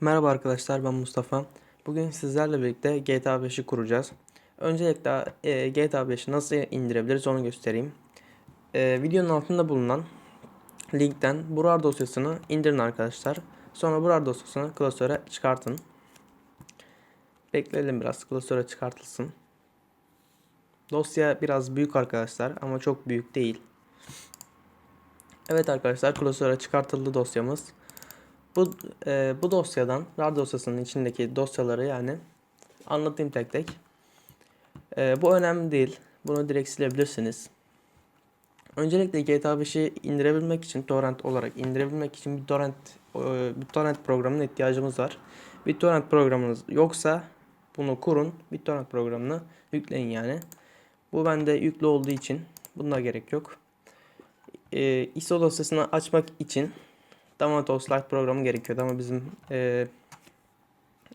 Merhaba arkadaşlar ben Mustafa. Bugün sizlerle birlikte GTA 5'i kuracağız. Öncelikle e, GTA 5'i nasıl indirebiliriz onu göstereyim. E, videonun altında bulunan linkten burar dosyasını indirin arkadaşlar. Sonra burar dosyasını klasöre çıkartın. Bekleyelim biraz klasöre çıkartılsın. Dosya biraz büyük arkadaşlar ama çok büyük değil. Evet arkadaşlar klasöre çıkartıldı dosyamız. Bu e, bu dosyadan RAR dosyasının içindeki dosyaları yani anlatayım tek tek. E, bu önemli değil. Bunu direkt silebilirsiniz. Öncelikle GTA 5'i indirebilmek için torrent olarak indirebilmek için bir torrent e, bir torrent programına ihtiyacımız var. Bir torrent programınız yoksa bunu kurun. Bir torrent programını yükleyin yani. Bu bende yüklü olduğu için buna gerek yok. E, ISO dosyasını açmak için Damatos Lite programı gerekiyordu ama bizim e,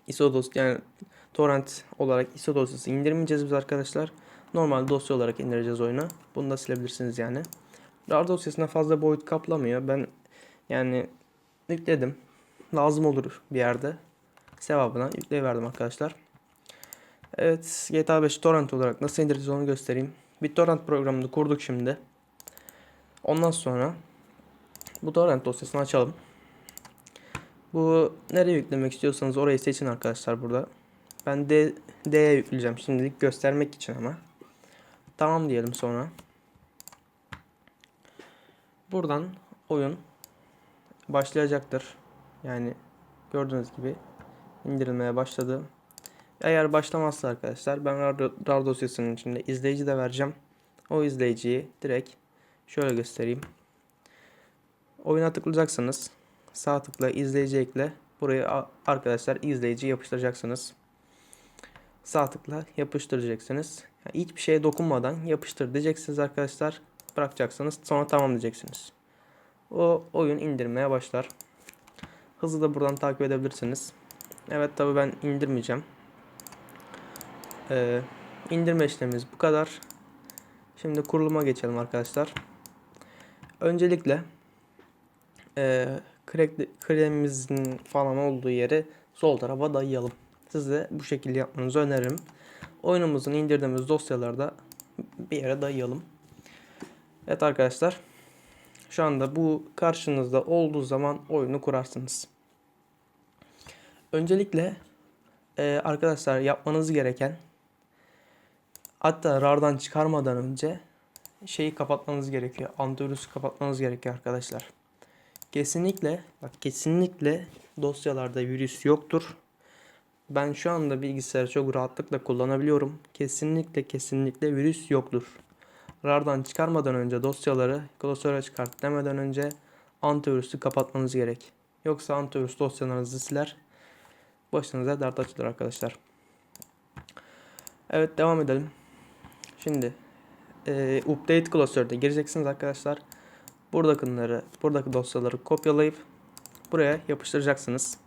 ISO dos yani torrent olarak ISO dosyası indirmeyeceğiz biz arkadaşlar. Normal dosya olarak indireceğiz oyunu. Bunu da silebilirsiniz yani. RAR dosyasına fazla boyut kaplamıyor. Ben yani yükledim. Lazım olur bir yerde. Sevabına yükleyiverdim arkadaşlar. Evet GTA 5 torrent olarak nasıl indireceğiz onu göstereyim. Bir torrent programını kurduk şimdi. Ondan sonra bu torrent dosyasını açalım. Bu nereye yüklemek istiyorsanız orayı seçin arkadaşlar burada. Ben D, D'ye yükleyeceğim şimdilik göstermek için ama. Tamam diyelim sonra. Buradan oyun başlayacaktır. Yani gördüğünüz gibi indirilmeye başladı. Eğer başlamazsa arkadaşlar ben RAR, RAR dosyasının içinde izleyici de vereceğim. O izleyiciyi direkt şöyle göstereyim. Oyuna tıklayacaksınız. Sağ tıkla izleyici ekle. Buraya arkadaşlar izleyici yapıştıracaksınız. Sağ tıkla yapıştıracaksınız. Yani hiçbir şeye dokunmadan yapıştır diyeceksiniz arkadaşlar. Bırakacaksınız. Sonra tamam diyeceksiniz. O oyun indirmeye başlar. Hızı da buradan takip edebilirsiniz. Evet tabi ben indirmeyeceğim. Ee, indirme işlemimiz bu kadar. Şimdi kuruluma geçelim arkadaşlar. Öncelikle e, kremimizin falan olduğu yeri sol tarafa dayayalım. Size bu şekilde yapmanızı öneririm. Oyunumuzun indirdiğimiz dosyalarda bir yere dayayalım. Evet arkadaşlar. Şu anda bu karşınızda olduğu zaman oyunu kurarsınız. Öncelikle e, arkadaşlar yapmanız gereken hatta RAR'dan çıkarmadan önce şeyi kapatmanız gerekiyor. Antivirüsü kapatmanız gerekiyor arkadaşlar. Kesinlikle bak kesinlikle dosyalarda virüs yoktur. Ben şu anda bilgisayarı çok rahatlıkla kullanabiliyorum. Kesinlikle kesinlikle virüs yoktur. RAR'dan çıkarmadan önce dosyaları klasöre çıkart demeden önce antivirüsü kapatmanız gerek. Yoksa antivirüs dosyalarınızı siler. Başınıza dert açılır arkadaşlar. Evet devam edelim. Şimdi e, update klasörde gireceksiniz arkadaşlar. Buradakileri, buradaki dosyaları kopyalayıp buraya yapıştıracaksınız.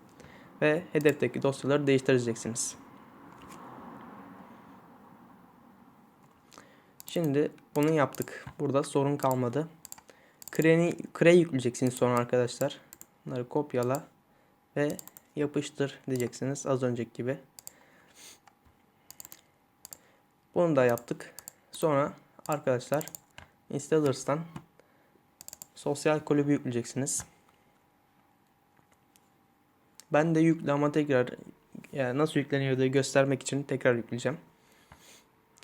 Ve hedefteki dosyaları değiştireceksiniz. Şimdi bunu yaptık. Burada sorun kalmadı. Kreni, kre yükleyeceksiniz sonra arkadaşlar. Bunları kopyala ve yapıştır diyeceksiniz az önceki gibi. Bunu da yaptık. Sonra arkadaşlar installers'tan sosyal kulübü yükleyeceksiniz. Ben de yükle ama tekrar yani nasıl yükleniyor diye göstermek için tekrar yükleyeceğim.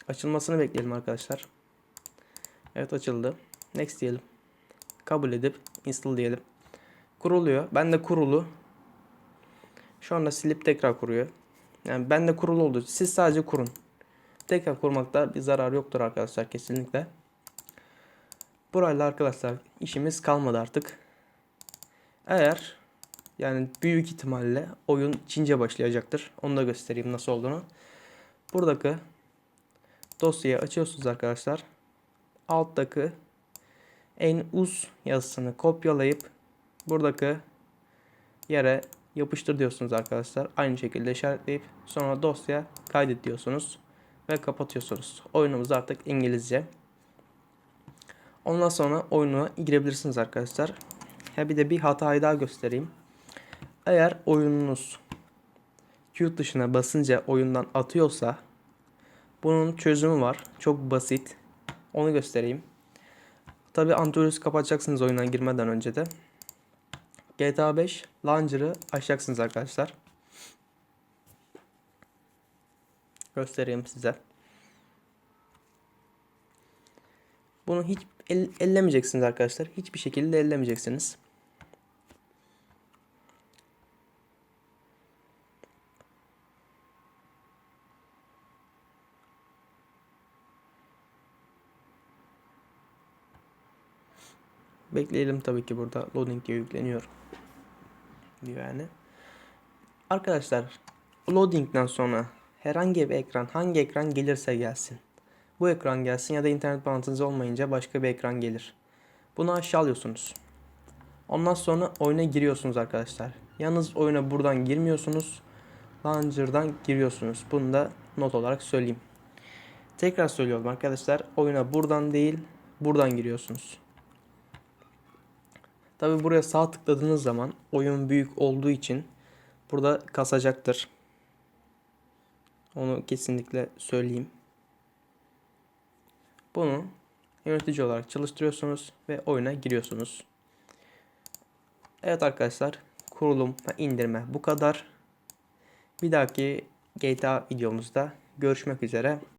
Açılmasını bekleyelim arkadaşlar. Evet açıldı. Next diyelim. Kabul edip install diyelim. Kuruluyor. Ben de kurulu. Şu anda silip tekrar kuruyor. Yani ben de kurulu oldu. Siz sadece kurun. Tekrar kurmakta bir zarar yoktur arkadaşlar kesinlikle. Burayla arkadaşlar işimiz kalmadı artık. Eğer yani büyük ihtimalle oyun Çince başlayacaktır. Onu da göstereyim nasıl olduğunu. Buradaki dosyayı açıyorsunuz arkadaşlar. Alttaki en uz yazısını kopyalayıp buradaki yere yapıştır diyorsunuz arkadaşlar. Aynı şekilde işaretleyip sonra dosya kaydet diyorsunuz ve kapatıyorsunuz. Oyunumuz artık İngilizce. Ondan sonra oyuna girebilirsiniz arkadaşlar. Ha bir de bir hatayı daha göstereyim. Eğer oyununuz Q dışına basınca oyundan atıyorsa bunun çözümü var. Çok basit. Onu göstereyim. Tabi antivirüs kapatacaksınız oyuna girmeden önce de. GTA 5 Launcher'ı açacaksınız arkadaşlar. Göstereyim size. Bunu hiç el, ellemeyeceksiniz arkadaşlar. Hiçbir şekilde ellemeyeceksiniz. Bekleyelim tabii ki burada loading diye yükleniyor. Diyor yani. Arkadaşlar loading'den sonra herhangi bir ekran hangi ekran gelirse gelsin. Bu ekran gelsin ya da internet bağlantınız olmayınca başka bir ekran gelir. Bunu aşağı alıyorsunuz. Ondan sonra oyuna giriyorsunuz arkadaşlar. Yalnız oyuna buradan girmiyorsunuz. Launcher'dan giriyorsunuz. Bunu da not olarak söyleyeyim. Tekrar söylüyorum arkadaşlar. Oyuna buradan değil, buradan giriyorsunuz. Tabi buraya sağ tıkladığınız zaman oyun büyük olduğu için burada kasacaktır. Onu kesinlikle söyleyeyim. Bunu yönetici olarak çalıştırıyorsunuz ve oyuna giriyorsunuz. Evet arkadaşlar kurulum ve indirme bu kadar. Bir dahaki GTA videomuzda görüşmek üzere.